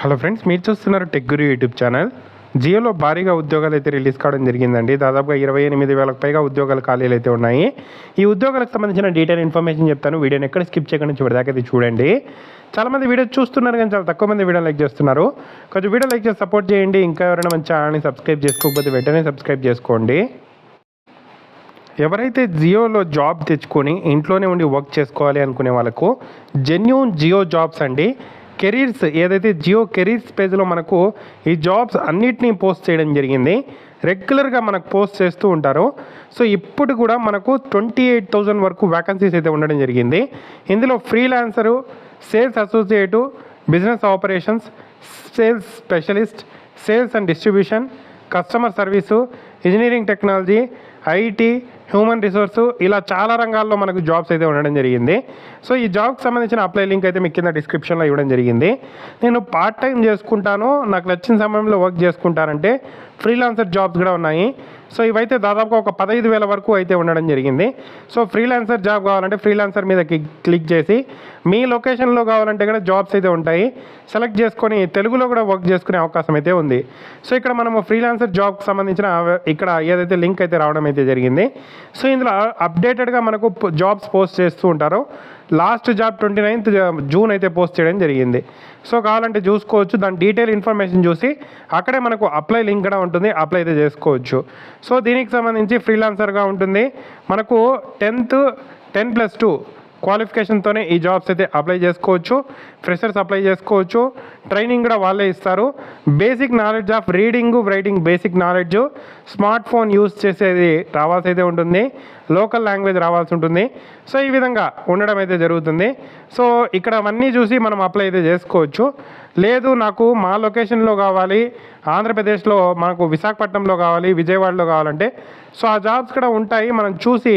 Hello friends మీరు చూస్తున్నారు tech గురు YouTube channel జియోలో భారీగా ఉద్యోగాలు అయితే రిలీజ్ కావడం జరిగిందండి. దాదాపుగా ఇరవై ఎనిమిది వేలకు పైగా ఉద్యోగాలు ఖాళీలు అయితే ఉన్నాయి. ఈ ఉద్యోగాలకు సంబంధించిన డీటెయిల్ ఇన్ఫర్మేషన్ చెప్తాను. వీడియోని ఎక్కడ స్కిప్ చేయకుండా చివరిదాకా అయితే చూడండి. చాలామంది వీడియో చూస్తున్నారు కానీ చాలా తక్కువ మంది వీడియో లైక్ చేస్తున్నారు. కొంచెం వీడియో లైక్ చేసి సపోర్ట్ చేయండి. ఇంకా ఎవరైనా మన ఛానల్ని సబ్స్క్రైబ్ చేసుకోకపోతే వెంటనే సబ్స్క్రైబ్ చేసుకోండి. ఎవరైతే జియోలో జాబ్ తెచ్చుకొని ఇంట్లోనే ఉండి వర్క్ చేసుకోవాలి అనుకునే వాళ్ళకు జెన్యూన్ జియో జాబ్స్ అండి. కెరీర్స్ ఏదైతే జియో కెరీర్స్ పేజ్లో మనకు ఈ జాబ్స్ అన్నిటినీ పోస్ట్ చేయడం జరిగింది. రెగ్యులర్గా మనకు పోస్ట్ చేస్తూ ఉంటారు. సో ఇప్పుడు కూడా మనకు ట్వంటీ ఎయిట్ థౌజండ్ వరకు వ్యాకన్సీస్ అయితే ఉండడం జరిగింది. ఇందులో freelancer sales associate business operations sales specialist sales and distribution customer service engineering technology IT human resource ఇలా చాలా రంగాల్లో మనకు జాబ్స్ అయితే ఉండడం జరిగింది. సో ఈ జాబ్కి సంబంధించిన అప్లై లింక్ అయితే మీకు కింద డిస్క్రిప్షన్లో ఇవ్వడం జరిగింది. నేను పార్ట్ టైం చేసుకుంటాను. నాకు నచ్చిన సమయంలో వర్క్ చేసుకుంటానంటే ఫ్రీలాన్సర్ జాబ్స్ కూడా ఉన్నాయి. సో ఇవైతే దాదాపుగా ఒక పదహైదు వేల వరకు అయితే ఉండడం జరిగింది. సో ఫ్రీలాన్సర్ జాబ్ కావాలంటే ఫ్రీలాన్సర్ మీద క్లిక్ చేసి మీ లొకేషన్లో కావాలంటే కూడా జాబ్స్ అయితే ఉంటాయి. సెలెక్ట్ చేసుకొని తెలుగులో కూడా వర్క్ చేసుకునే అవకాశం అయితే ఉంది. సో ఇక్కడ మనము ఫ్రీలాన్సర్ జాబ్కి సంబంధించిన ఇక్కడ ఏదైతే లింక్ అయితే రావడం అయితే జరిగింది. సో ఇందులో అప్డేటెడ్గా మనకు జాబ్స్ పోస్ట్ చేస్తూ ఉంటారు. Last job twenty ninth June అయితే పోస్ట్ చేయడం జరిగింది. సో కావాలంటే చూసుకోవచ్చు. దాని డీటెయిల్ ఇన్ఫర్మేషన్ చూసి అక్కడే మనకు అప్లై లింక్ కూడా ఉంటుంది. అప్లై అయితే చేసుకోవచ్చు. సో దీనికి సంబంధించి ఫ్రీలాన్సర్గా ఉంటుంది. మనకు టెన్త్ టెన్ ప్లస్ టూ క్వాలిఫికేషన్తోనే ఈ జాబ్స్ అయితే అప్లై చేసుకోవచ్చు ఫ్రెషర్స్ అప్లై చేసుకోవచ్చు ట్రైనింగ్ కూడా వాళ్ళే ఇస్తారు. Basic knowledge of reading writing basic knowledge smart phone use చేసేది రావాల్సి అయితే ఉంటుంది లోకల్ లాంగ్వేజ్ రావాల్సి ఉంటుంది. సో ఈ విధంగా ఉండడం అయితే జరుగుతుంది. సో ఇక్కడ అవన్నీ చూసి మనం అప్లై అయితే చేసుకోవచ్చు. లేదు నాకు మా లొకేషన్లో కావాలి ఆంధ్రప్రదేశ్లో మనకు విశాఖపట్నంలో కావాలి విజయవాడలో కావాలంటే సో ఆ జాబ్స్ కూడా ఉంటాయి. మనం చూసి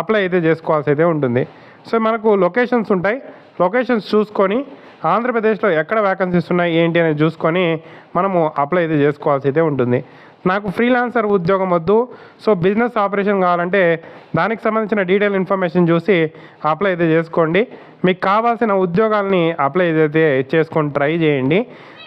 అప్లై అయితే చేసుకోవాల్సి అయితే ఉంటుంది. సో మనకు లొకేషన్స్ ఉంటాయి. లొకేషన్స్ చూసుకొని ఆంధ్రప్రదేశ్లో ఎక్కడ వ్యాకన్సీస్ ఉన్నాయి ఏంటి అనేది చూసుకొని మనము అప్లై అయితే చేసుకోవాల్సి అయితే ఉంటుంది. నాకు ఫ్రీలాన్సర్ ఉద్యోగం వద్దు. సో బిజినెస్ ఆపరేషన్ కావాలంటే దానికి సంబంధించిన డీటెయిల్ ఇన్ఫర్మేషన్ చూసి అప్లై అయితే చేసుకోండి. మీకు కావాల్సిన ఉద్యోగాల్ని అప్లై అయితే చేసుకొని ట్రై చేయండి.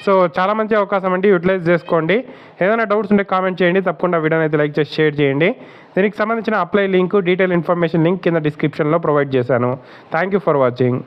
సో చాలా మంచి అవకాశం అండి యూటిలైజ్ చేసుకోండి. ఏదైనా డౌట్స్ ఉంటే కామెంట్ చేయండి తప్పకుండా వీడియోని అయితే లైక్ చేసి షేర్ చేయండి. దీనికి సంబంధించిన apply link detail information link కింద డిస్క్రిప్షన్లో ప్రొవైడ్ చేశాను. Thank you for watching